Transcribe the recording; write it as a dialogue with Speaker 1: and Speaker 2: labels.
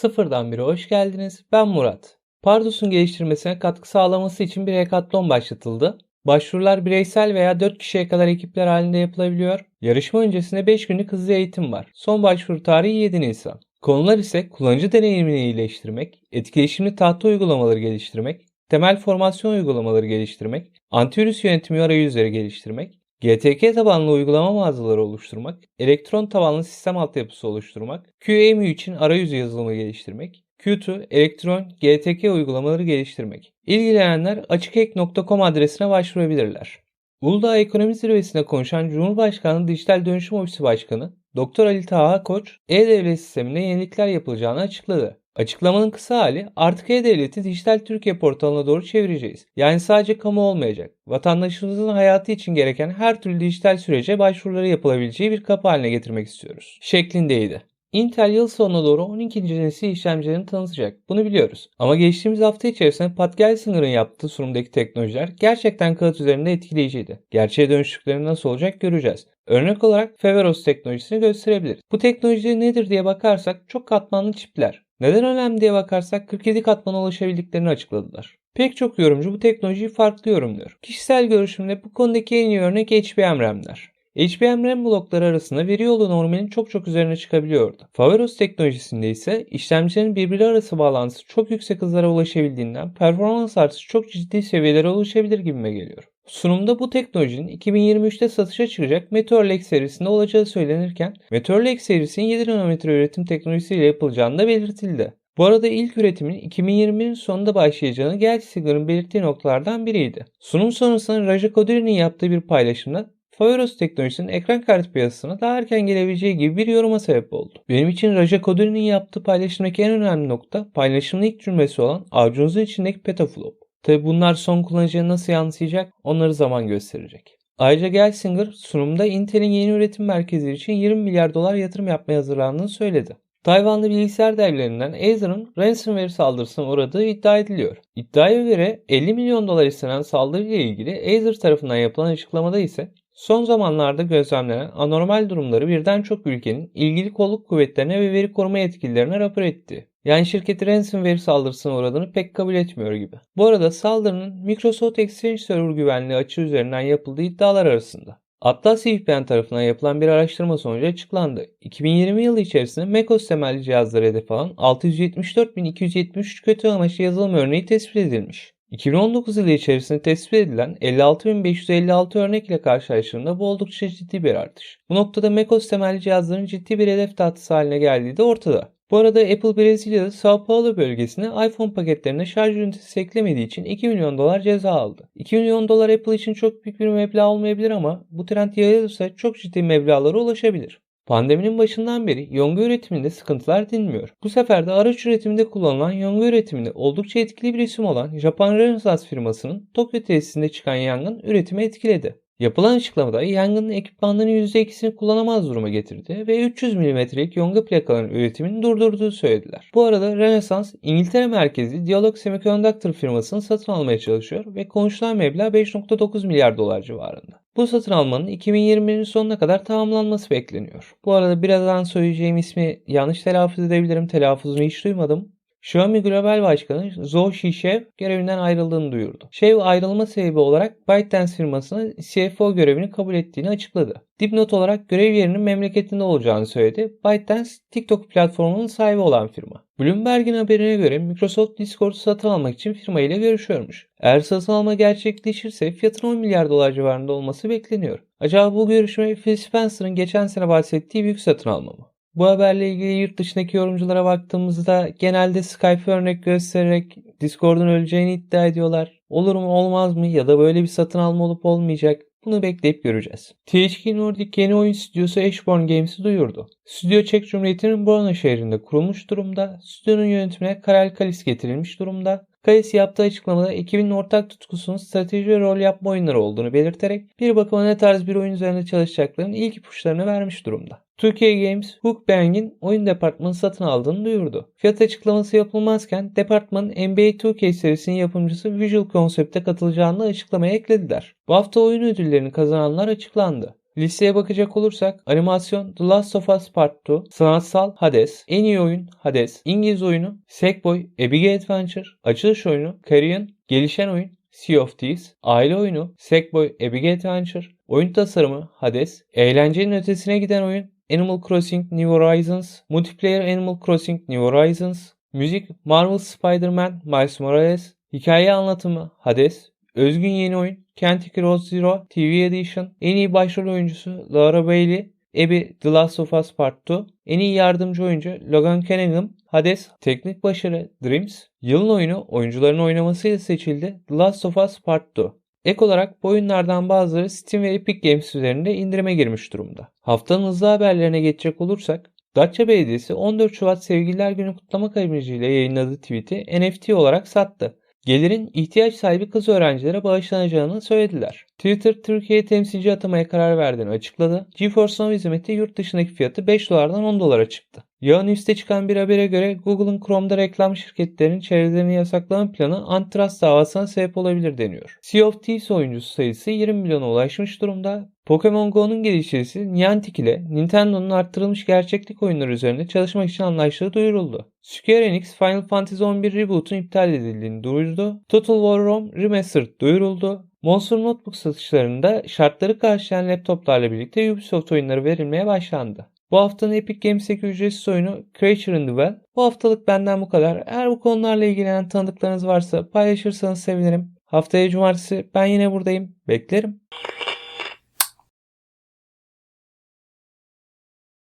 Speaker 1: Sıfırdan biri hoş geldiniz. Ben Murat. Pardus'un geliştirmesine katkı sağlaması için bir hekatlon başlatıldı. Başvurular bireysel veya 4 kişiye kadar ekipler halinde yapılabiliyor. Yarışma öncesinde 5 günlük hızlı eğitim var. Son başvuru tarihi 7 Nisan. Konular ise kullanıcı deneyimini iyileştirmek, etkileşimli tahta uygulamaları geliştirmek, temel formasyon uygulamaları geliştirmek, antivirüs yönetimi arayüzleri geliştirmek, GTK tabanlı uygulama mağazaları oluşturmak, elektron tabanlı sistem altyapısı oluşturmak, QEMU için arayüzü yazılımı geliştirmek, Q2 elektron GTK uygulamaları geliştirmek. İlgilenenler açıkek.com adresine başvurabilirler. Uludağ Ekonomi Zirvesi'nde konuşan Cumhurbaşkanı Dijital Dönüşüm Ofisi Başkanı Doktor Ali Taha Koç, e-devlet sisteminde yenilikler yapılacağını açıkladı. Açıklamanın kısa hali artık e-devleti dijital Türkiye portalına doğru çevireceğiz. Yani sadece kamu olmayacak. Vatandaşımızın hayatı için gereken her türlü dijital sürece başvuruları yapılabileceği bir kapı haline getirmek istiyoruz. Şeklindeydi. Intel yıl sonuna doğru 12. nesil işlemcilerini tanıtacak. Bunu biliyoruz. Ama geçtiğimiz hafta içerisinde Pat Gelsinger'ın yaptığı sunumdaki teknolojiler gerçekten kağıt üzerinde etkileyiciydi. Gerçeğe dönüştükleri nasıl olacak göreceğiz. Örnek olarak Feveros teknolojisini gösterebiliriz. Bu teknoloji nedir diye bakarsak çok katmanlı çipler. Neden önemli diye bakarsak 47 katmana ulaşabildiklerini açıkladılar. Pek çok yorumcu bu teknolojiyi farklı yorumluyor. Kişisel görüşümde bu konudaki en iyi örnek HBM RAM'ler. HBM RAM blokları arasında veri yolu normalin çok çok üzerine çıkabiliyordu. Faveros teknolojisinde ise işlemcilerin birbiri arası bağlantısı çok yüksek hızlara ulaşabildiğinden performans artışı çok ciddi seviyelere ulaşabilir gibime geliyor. Sunumda bu teknolojinin 2023'te satışa çıkacak Meteor Lake serisinde olacağı söylenirken Meteor Lake serisinin 7 nanometre üretim teknolojisiyle yapılacağını da belirtildi. Bu arada ilk üretimin 2020'nin sonunda başlayacağını Gelsiger'ın belirttiği noktalardan biriydi. Sunum sonrasında Raja Koduri'nin yaptığı bir paylaşımda Faveros teknolojisinin ekran kartı piyasasına daha erken gelebileceği gibi bir yoruma sebep oldu. Benim için Raja Koduri'nin yaptığı paylaşımdaki en önemli nokta paylaşımın ilk cümlesi olan avucunuzun içindeki petaflop. Tabi bunlar son kullanıcıya nasıl yansıyacak onları zaman gösterecek. Ayrıca Gelsinger sunumda Intel'in yeni üretim merkezi için 20 milyar dolar yatırım yapmaya hazırlandığını söyledi. Tayvanlı bilgisayar devlerinden Acer'ın ransomware saldırısına uğradığı iddia ediliyor. İddiaya göre 50 milyon dolar istenen saldırıyla ilgili Acer tarafından yapılan açıklamada ise Son zamanlarda gözlemlenen anormal durumları birden çok ülkenin ilgili kolluk kuvvetlerine ve veri koruma yetkililerine rapor etti. Yani şirketi ransomware saldırısına uğradığını pek kabul etmiyor gibi. Bu arada saldırının Microsoft Exchange Server güvenliği açığı üzerinden yapıldığı iddialar arasında. Atlas VPN tarafından yapılan bir araştırma sonucu açıklandı. 2020 yılı içerisinde macOS temelli cihazlara hedef alan 674.273 kötü amaçlı yazılım örneği tespit edilmiş. 2019 yılı içerisinde tespit edilen 56.556 örnek ile karşılaştığında bu oldukça ciddi bir artış. Bu noktada macOS temelli cihazların ciddi bir hedef tahtası haline geldiği de ortada. Bu arada Apple Brezilya'da Sao Paulo bölgesine iPhone paketlerine şarj ünitesi eklemediği için 2 milyon dolar ceza aldı. 2 milyon dolar Apple için çok büyük bir meblağ olmayabilir ama bu trend yayılırsa çok ciddi meblağlara ulaşabilir. Pandeminin başından beri yonga üretiminde sıkıntılar dinmiyor. Bu sefer de araç üretiminde kullanılan yonga üretiminde oldukça etkili bir isim olan Japon Renaissance firmasının Tokyo tesisinde çıkan yangın üretimi etkiledi. Yapılan açıklamada yangının ekipmanlarının %2'sini kullanamaz duruma getirdi ve 300 mm'lik yonga plakaların üretimini durdurduğu söylediler. Bu arada Renaissance, İngiltere merkezli Dialog Semiconductor firmasını satın almaya çalışıyor ve konuşulan meblağ 5.9 milyar dolar civarında. Bu satın almanın 2020'nin sonuna kadar tamamlanması bekleniyor. Bu arada birazdan söyleyeceğim ismi yanlış telaffuz edebilirim. Telaffuzunu hiç duymadım. Xiaomi Global Başkanı Zhou Shishiev görevinden ayrıldığını duyurdu. Shev ayrılma sebebi olarak ByteDance firmasına CFO görevini kabul ettiğini açıkladı. Dipnot olarak görev yerinin memleketinde olacağını söyledi. ByteDance, TikTok platformunun sahibi olan firma. Bloomberg'in haberine göre Microsoft Discord'u satın almak için firma ile görüşüyormuş. Eğer satın alma gerçekleşirse fiyatın 10 milyar dolar civarında olması bekleniyor. Acaba bu görüşme Phil Spencer'ın geçen sene bahsettiği büyük satın alma mı? Bu haberle ilgili yurt dışındaki yorumculara baktığımızda genelde Skype örnek göstererek Discord'un öleceğini iddia ediyorlar. Olur mu olmaz mı ya da böyle bir satın alma olup olmayacak bunu bekleyip göreceğiz. THQ Nordic yeni oyun stüdyosu Ashborn Games'i duyurdu. Stüdyo Çek Cumhuriyeti'nin Brno şehrinde kurulmuş durumda. Stüdyonun yönetimine Karel Kalis getirilmiş durumda. Kalis yaptığı açıklamada ekibin ortak tutkusunun strateji ve rol yapma oyunları olduğunu belirterek bir bakıma ne tarz bir oyun üzerinde çalışacaklarının ilk ipuçlarını vermiş durumda. Türkiye Games, Hook Bang'in oyun departmanı satın aldığını duyurdu. Fiyat açıklaması yapılmazken departmanın NBA 2K serisinin yapımcısı Visual Concept'e katılacağını açıklamaya eklediler. Bu hafta oyun ödüllerini kazananlar açıklandı. Listeye bakacak olursak animasyon The Last of Us Part 2, sanatsal Hades, en iyi oyun Hades, İngiliz oyunu Sackboy A Big Adventure, açılış oyunu Carrion, gelişen oyun Sea of Thieves, aile oyunu Sackboy A Big Adventure, oyun tasarımı Hades, eğlencenin ötesine giden oyun Animal Crossing New Horizons, multiplayer Animal Crossing New Horizons, müzik Marvel Spider-Man Miles Morales, hikaye anlatımı Hades, özgün yeni oyun Kentucky Road Zero TV Edition, en iyi başrol oyuncusu Laura Bailey, Abby The Last of Us Part 2, en iyi yardımcı oyuncu Logan Cunningham, Hades, teknik başarı Dreams, yılın oyunu oyuncuların oynamasıyla seçildi The Last of Us Part 2. Ek olarak bu oyunlardan bazıları Steam ve Epic Games üzerinde indirime girmiş durumda. Haftanın hızlı haberlerine geçecek olursak, Datça Belediyesi 14 Şubat Sevgililer Günü kutlamak amacıyla yayınladığı tweet'i NFT olarak sattı. Gelirin ihtiyaç sahibi kız öğrencilere bağışlanacağını söylediler. Twitter Türkiye temsilci atamaya karar verdiğini açıkladı. GeForce Now hizmeti yurt dışındaki fiyatı 5 dolardan 10 dolara çıktı. Yağın üste çıkan bir habere göre Google'ın Chrome'da reklam şirketlerinin çevrelerini yasaklama planı antitrust davasına sebep olabilir deniyor. Sea of Thieves oyuncusu sayısı 20 milyona ulaşmış durumda. Pokemon Go'nun geliştiricisi Niantic ile Nintendo'nun arttırılmış gerçeklik oyunları üzerinde çalışmak için anlaştığı duyuruldu. Square Enix Final Fantasy 11 Reboot'un iptal edildiğini duyurdu. Total War Rome Remastered duyuruldu. Monster Notebook satışlarında şartları karşılayan laptoplarla birlikte Ubisoft oyunları verilmeye başlandı. Bu haftanın Epic Games'teki ücretsiz oyunu Creature in the Well. Bu haftalık benden bu kadar. Eğer bu konularla ilgilenen tanıdıklarınız varsa paylaşırsanız sevinirim. Haftaya cumartesi ben yine buradayım. Beklerim.